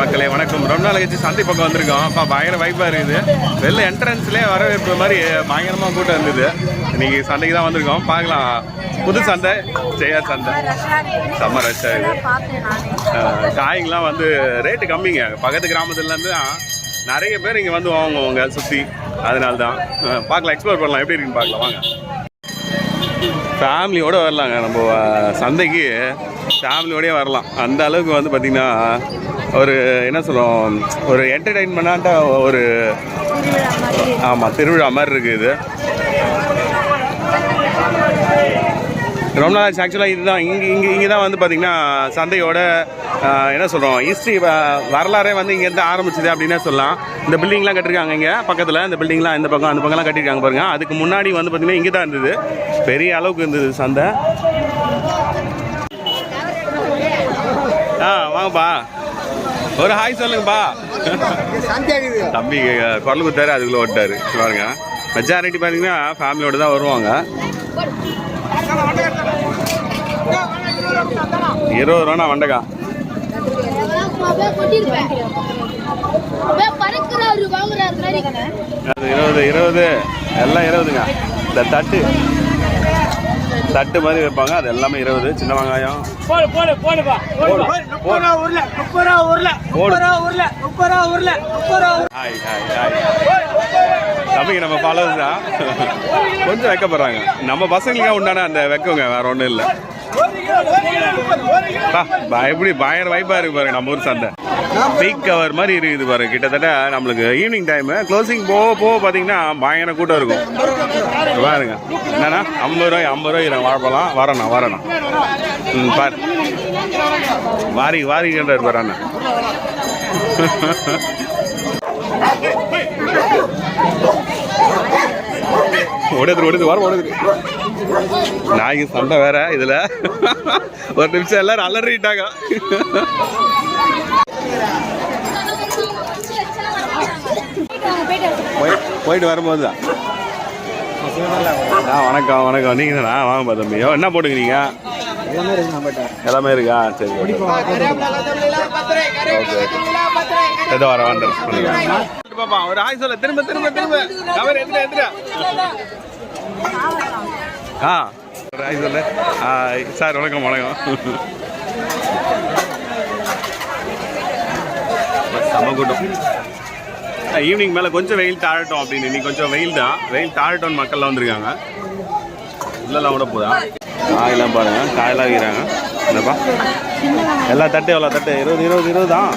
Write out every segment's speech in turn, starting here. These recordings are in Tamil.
மக்களே வணக்கம். ரொம்ப நாள் கழிச்சு சந்தை பக்கம் வந்திருக்கோம். அப்போ பயங்கர வைப்பாக இருக்குது. வெளில என்ட்ரன்ஸ்லேயே வரவேற்பு மாதிரி பயங்கரமாக கூட்டம் இருந்தது. இன்னைக்கு சந்தைக்கு தான் வந்திருக்கோம். பார்க்கலாம். புது சந்தை. ஜெயா சந்தை. செம்ம ரஷ்ஷாக இருக்குது. காய்ங்கெலாம் வந்து ரேட்டு கம்மிங்க. பக்கத்து கிராமத்துலேருந்து தான் நிறைய பேர் இங்கே வந்து வாங்குவாங்க சுற்றி அதனால தான் பார்க்கலாம். எக்ஸ்ப்ளோர் பண்ணலாம். எப்படி இருக்குன்னு பார்க்கலாம். வாங்க. ஃபேமிலியோடு வரலாங்க. நம்ம சந்தைக்கு ஃபேமிலியோடய வரலாம். அந்த அளவுக்கு வந்து பார்த்திங்கன்னா ஒரு என்ன சொல்லுவோம் ஒரு என்டர்டெயின்மெண்ட்டாக ஒரு ஆமாம் திருவிழா மாதிரி இருக்குது இது. ரொம்ப நாள் ஆக்சுவலாக இதுதான். இங்கே இங்கே இங்கே தான் வந்து பார்த்திங்கன்னா சந்தையோட என்ன சொல்கிறோம் ஹிஸ்ட்ரி வரலாறே வந்து இங்கேருந்து ஆரம்பிச்சது அப்படின்னே சொல்லலாம். இந்த பில்டிங்லாம் கட்டிருக்காங்க இங்கே பக்கத்தில். இந்த பில்டிங்லாம் இந்த பக்கம் அந்த பக்கம்லாம் கட்டியிருக்காங்க பாருங்கள் அதுக்கு முன்னாடி வந்து பார்த்திங்கன்னா இங்கே தான் இருந்தது. பெரிய அளவுக்கு இருந்தது சந்தை. ஆ வாங்கப்பா. ஒரு ஹாய் சொல்லுங்கப்பா. தம்பி குரல் கொடுத்தாரு அதுக்குள்ள ஓட்டாரு. பாருங்க. மெஜாரிட்டி பார்த்தீங்கன்னா ஃபேமிலியோட தான் வருவாங்க. இருபது ரூபா வண்டக்கா. அது இருபது இருபது. எல்லாம் இருபதுங்க. இந்த தட்டு. தட்டு மாதிரி வைப்பாங்க. அது எல்லாமே இருபது சின்ன வெங்காயம். போடு போடு போடுப்பா போடு, முப்பது ரூபா உருளை முப்பது ரூபா உருளை போடு. முப்பது ரூபா உருளை முப்பது ரூபா உருளை முப்பது ரூபா உருளை. ஹாய் ஹாய் நம்ம ஃபாலோவர்ஸ் தான் கொஞ்சம் வைக்கப்படுறாங்க நம்ம பசங்களுக்காக உண்டான அந்த வைக்கவங்க வேற ஒன்றும் இல்லை. எப்படி பயங்கர வாய்ப்பா இருக்கு பாருங்க நம்ம ஊர் சந்தை. பீக் கவர் மாதிரி இருக்குது பாருங்க கிட்டத்தட்ட நம்மளுக்கு ஈவினிங் டைம் க்ளோசிங் போக போக பார்த்தீங்கன்னா பயங்கர கூட்டம் இருக்கும். பாருங்க. என்னண்ணா ஐம்பது ரூபாய் ஐம்பது ரூபாய் வாழப்பலாம் வரணும் வரணும் ம் பாரு. வாரி வாரின்றார் பாரு அண்ணா. ஓடுது ஓடுது வர ஓடுது நாய்க்கு சண்டை வேற இதுல ஒரு நிமிஷம் எல்லாரும் அலறிட்டாங்க போயிட்டு வரும்போது தான் வணக்கம் வணக்கம் நீங்க தானா வாங்க தம்பி என்ன போட்டுக்கிறீங்க எல்லாமே இருக்கா சரி ஓகே ஏதோ வர வந்துடும் பாப்பா ஒரு ஆய் சொல்ல. திரும்ப திரும்ப திரும்ப. கவர் எதுல எதுல ஆ ஒரு ஆய் சொல்ல. ஆ சார் வணக்கம் வணக்கம். செம கூட்டம். ஈவினிங் மேலே கொஞ்சம் வெயில் தாழட்டும் அப்படின்னு. இன்னைக்கு கொஞ்சம் வெயில் தான். வெயில் தாழட்டும் மக்கள்லாம் வந்திருக்காங்க. உள்ளெல்லாம் விட போதா? காயெல்லாம் பாருங்க. காயெல்லாம் வைக்கிறாங்க என்னப்பா? எல்லா தட்டு எவ்வளோ தட்டு. இருபது இருபது இருபது தான்.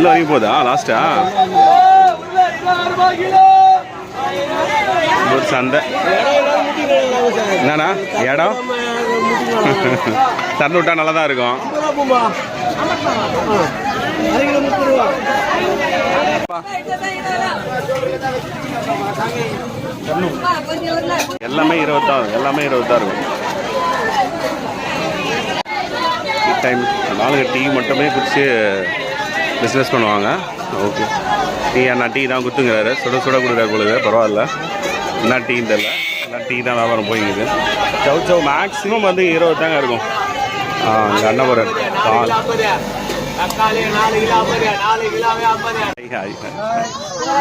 உள்ள வரைக்கும் போதா லாஸ்டா ஒரு சந்தை என்னண்ணா? இடம்? திறந்து விட்டா நல்லா தான் இருக்கும். எல்லாமே இருபத்தா எல்லாமே இருபத்தா இருக்கும் டைம் நாலு டீ மட்டுமே குடிச்சு பிஸ்னஸ் பண்ணுவாங்க. ஓகே டீ அண்ணா டீ தான் கொடுத்துங்கிறாரு சுட சுட கொடுக்குறாரு பொழுது பரவாயில்ல. என்ன டீன்னு தெரியல எல்லாம் டீ தான் வியாபாரம் போய்ங்குது சவு சவு மேக்ஸிமம் வந்து இருபது தாங்க இருக்கும். ஆ அண்ணபுரன் அண்ணபுரம் பால். தக்காளி நாலு கிலோ ஐம்பது நாலு கிலோவே ஐம்பது.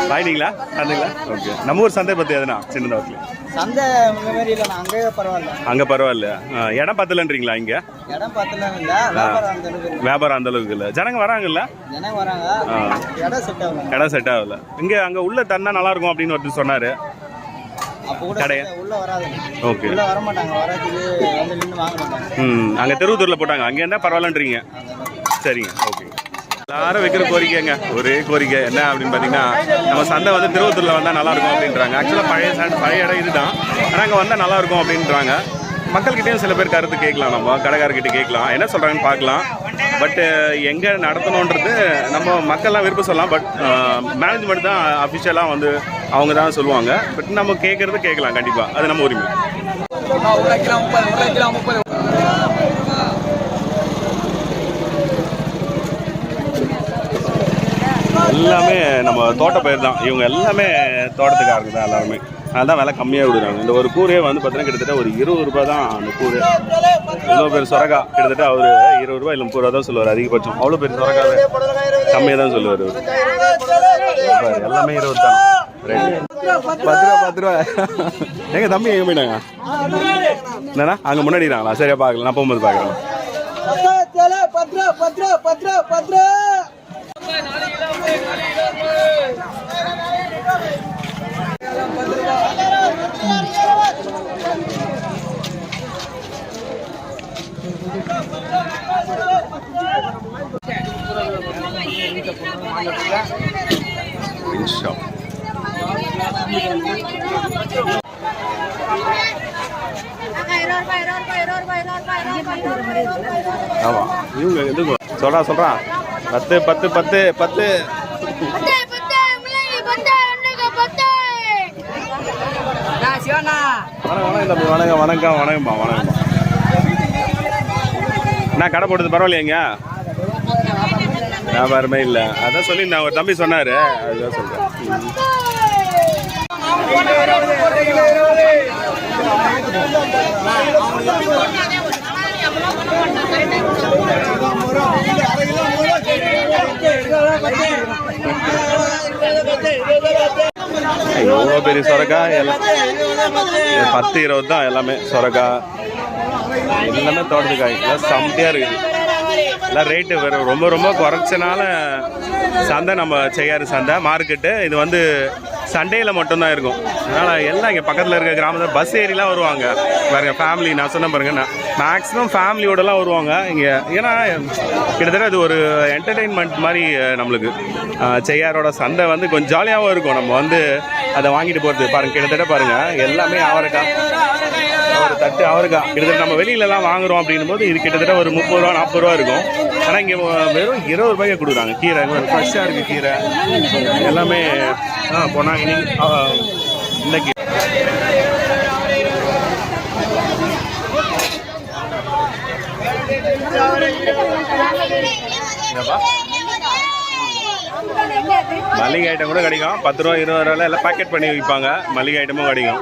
வாங்கிட்டீங்களா சந்தைங்களா ஓகே நம்ம ஊர் சந்தை பற்றி எதுனா சின்னதாக சந்தை இந்த மாதிரி இல்லை அங்கேயே பரவாயில்ல. அங்கே பரவாயில்ல. ஆ, இடம் பத்தலன்றீங்களா இங்கே? இடம் பார்த்துலாம் இல்லை. வியாபாரம் அந்த அளவுக்கு இல்லை. ஜனங்க வராங்கல்ல? ஜனங்க வராங்க. ஆ. இடம் செட் ஆகும் இடம் செட் ஆகல. இங்கே அங்கே உள்ள தந்தா நல்லா இருக்கும் அப்படின்னு ஒருத்தர் சொன்னார். அப்போ கூட கடையா? set- உள்ள வராது. ஓகே உள்ள வர மாட்டாங்க வரதுக்கு வந்து நின்று வாங்க மாட்டாங்க. ம் அங்கே திருவத்தூரில் போட்டாங்க. அங்கே இருந்தால் பரவாயில்லன்றீங்க? சரிங்க ஓகே எல்லாரும் வைக்கிற கோரிக்கைங்க. ஒரே கோரிக்கை என்ன அப்படின்னு பார்த்தீங்கன்னா நம்ம சந்தை வந்து திருவத்தூரில் வந்தால் நல்லா இருக்கும் அப்படின்றாங்க ஆக்சுவலாக பழைய சந்தை பழைய இடம் இதுதான். ஆனால் அங்கே வந்தால் நல்லாயிருக்கும் அப்படின்றாங்க. மக்கள்கிட்டையும் சில பேர் கருத்து கேட்கலாம். நம்ம கடைக்காரர்கிட்ட கேட்கலாம். என்ன சொல்கிறாங்கன்னு பார்க்கலாம். பட்டு எங்கே நடத்தணுன்றது நம்ம மக்கள்லாம் விருப்பம் சொல்லலாம். பட் மேனேஜ்மெண்ட் தான் அஃபிஷியலாக வந்து அவங்க தான் சொல்லுவாங்க. பட் நம்ம கேட்குறது கேட்கலாம் கண்டிப்பாக அது நம்ம உரிமை. எல்லாமே நம்ம தோட்ட பயிர் தான். இவங்க எல்லாமே தோட்டத்துக்காரங்க தான் எல்லாருமே. அதான் விலை கம்மியாக விடுறாங்க. இந்த ஒரு கூரையே வந்து பார்த்தீங்கன்னா கிட்டத்தட்ட ஒரு இருபது ரூபா தான் அந்த கூரை. இவ்வளோ பேர் சொரக்கா கிட்டத்தட்ட அவர் இருபது ரூபா இல்லை முப்பது ரூபா தான் சொல்லுவார் அதிகபட்சம். அவ்வளோ பேர் சொரக்காவே கம்மியாக தான் சொல்லுவார் அவர். எல்லாமே இருபது தான். பத்து ரூபா பத்து ரூபா எங்க தம்பி எங்க போயிட்டாங்க? என்னண்ணா? அங்கே முன்னாடிறாங்களா சரியா பார்க்கல நான் போகும்போது பார்க்கலாம். பத்ரா பத்ரா பத்ரா பத்ரா இன்ஷா ஆமாம் இவங்க இது சொல்கிறா சொல்கிறா பத்து பத்து பத்து பத்து வணக்கம் வணக்கம் வணக்கம் வணக்கம் வணக்கம்மா வணக்கம்மா நான் கடை போட்டது பரவாயில்லையாங்க வியாபாரமே இல்லை அதான் சொல்லி நான் ஒரு தம்பி சொன்னார் அதுதான் சொல்கிறேன் எவ்வளோ பெரிய சொரக்கா? எல்லாம் பத்து இருபது தான் எல்லாமே சொரக்கா. எல்லாமே தோட்டத்துக்காய். எல்லாம் செம்மையாக இருக்குது. எல்லாம் ரேட்டு வேறு ரொம்ப ரொம்ப குறைச்சனால சந்தை நம்ம செய்யாறு சந்தை மார்க்கெட்டு இது வந்து சண்டேயில் மட்டும்தான் இருக்கும். அதனால் எல்லாம் இங்கே பக்கத்தில் இருக்க கிராமத்தில் பஸ் ஏறிலாம் வருவாங்க. பாருங்கள் ஃபேமிலி நான் சொன்ன பாருங்கள் நான் மேக்ஸிமம் ஃபேமிலியோடலாம் வருவாங்க. இங்கே ஏன்னா கிட்டத்தட்ட அது ஒரு என்டர்டெயின்மெண்ட் மாதிரி நம்மளுக்கு. செய்யாரோட சந்தை வந்து கொஞ்சம் ஜாலியாகவும் இருக்கும். நம்ம வந்து அதை வாங்கிட்டு போகிறது பாருங்கள் கிட்டத்தட்ட பாருங்கள் எல்லாமே அவரைக்காய் ஒரு தட்டு அவருக்கா. கிட்டத்தட்ட நம்ம வெளியிலலாம் வாங்குறோம் அப்படின்னும் போது இது கிட்டத்தட்ட ஒரு முப்பது ரூபா நாற்பது ரூபா இருக்கும். ஆனால் இங்கே வெறும் இருபது ரூபாய்க்கு கொடுக்குறாங்க. கீரை ஃப்ரெஷ்ஷாக இருக்குது கீரை. எல்லாமே ஆ போனால் ஆ, இன்னைக்கு. மளிகை ஐட்டம் கூட கிடைக்கும். பத்து ரூபா இருபது ரூபாயில் எல்லாம் பேக்கெட் பண்ணி விற்பாங்க மளிகை ஐட்டமும் கிடைக்கும்.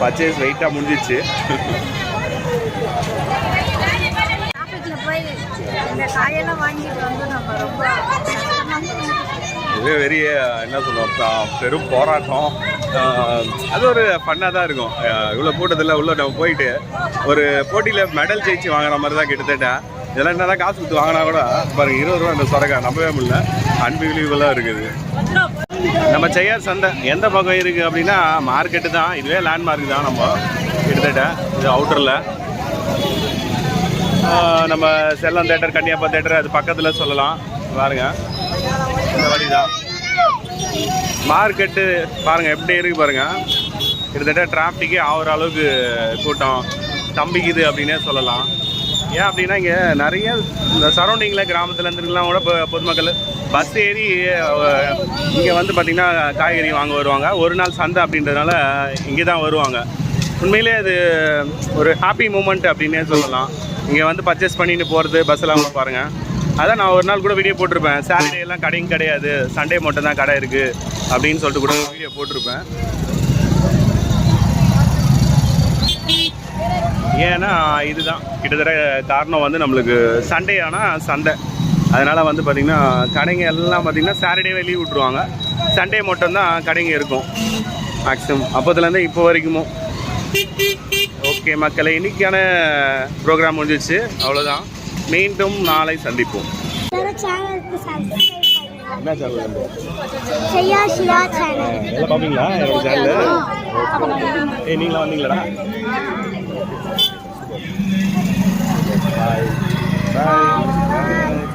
பர்ச்சேஸ் வெயிட்டாக முடிஞ்சிச்சு. ஆஃபீஸில் போய் இந்த காயெல்லாம் வாங்கிட்டு வந்து நம்ம ரொம்ப இதுவே பெரிய என்ன சொல்லுவோம் பெரும் போராட்டம். அது ஒரு ஃபன்னாக தான் இருக்கும். இவ்வளோ கூட்டத்தில் உள்ள நம்ம போயிட்டு ஒரு போட்டியில் மெடல் ஜெயிச்சு வாங்குற மாதிரி தான் கிட்டத்தட்ட. இதெல்லாம் என்ன காசு கொடுத்து வாங்கினா கூட பாருங்க இருபது ரூபா இந்த சொரக்கா நம்பவே முடியல. அன்பிலீவபுளாக இருக்குது. நம்ம செய்யார் சந்தை. எந்த பக்கம் இருக்குது அப்படின்னா மார்க்கெட்டு தான். இதுவே லேண்ட்மார்க் தான் நம்ம. கிட்டத்தட்ட இது அவுட்டரில் நம்ம செல்லம் தேட்டர் கன்னியாப்பா தேட்டர் அது பக்கத்தில் சொல்லலாம். பாருங்க. இந்த வழி தான் மார்க்கெட்டு பாருங்கள் எப்படி இருக்கு பாருங்கள் கிட்டத்தட்ட டிராஃபிக்கே ஆகிற அளவுக்கு கூட்டம். தம்பிக்குது அப்படின்னே சொல்லலாம். ஏன் அப்படின்னா இங்கே நிறைய இந்த சரௌண்டிங்கில் கிராமத்தில் இருந்துலாம் கூட இப்போ பொதுமக்கள் பஸ் ஏறி இங்கே வந்து பார்த்திங்கன்னா காய்கறி வாங்க வருவாங்க. ஒரு நாள் சந்தை அப்படின்றதுனால இங்கே தான் வருவாங்க. உண்மையிலே அது ஒரு ஹாப்பி மூமெண்ட் அப்படின்னே சொல்லலாம். இங்கே வந்து பர்ச்சேஸ் பண்ணிட்டு போகிறது பஸ்ஸெல்லாம் கூட பாருங்கள் அதான் நான் ஒரு நாள் கூட வீடியோ போட்டிருப்பேன். சாட்டர்டே எல்லாம் கடையும் கிடையாது. சண்டே மட்டும் தான் கடை இருக்குது அப்படின்னு சொல்லிட்டு கூட வீடியோ போட்டிருப்பேன். ஏன்னா இதுதான். கிட்டத்தட்ட காரணம் வந்து நம்மளுக்கு சண்டே ஆனால் சந்தை. அதனால் வந்து பார்த்திங்கன்னா கடைங்க எல்லாம் பார்த்திங்கன்னா சாட்டர்டேவே லீவ் விட்ருவாங்க சண்டே மட்டும்தான் கடைங்க இருக்கும். மேக்ஸிமம் அப்போதுலேருந்து இப்போ வரைக்குமோ. ஓகே மக்களை இன்னைக்கான ப்ரோக்ராம் முடிஞ்சிச்சு அவ்வளோதான் மீண்டும் நாளை சந்திப்போம். சேனலுக்கு சப்ஸ்கிரைப் பண்ணுங்க. என்ன சேனல் செய்யா சிலா சேனல் எல்லாம் பார்ப்பீங்களா? என்னோட சேனல் ஏய் நீங்களா வந்தீங்களாடா? bye bye, bye.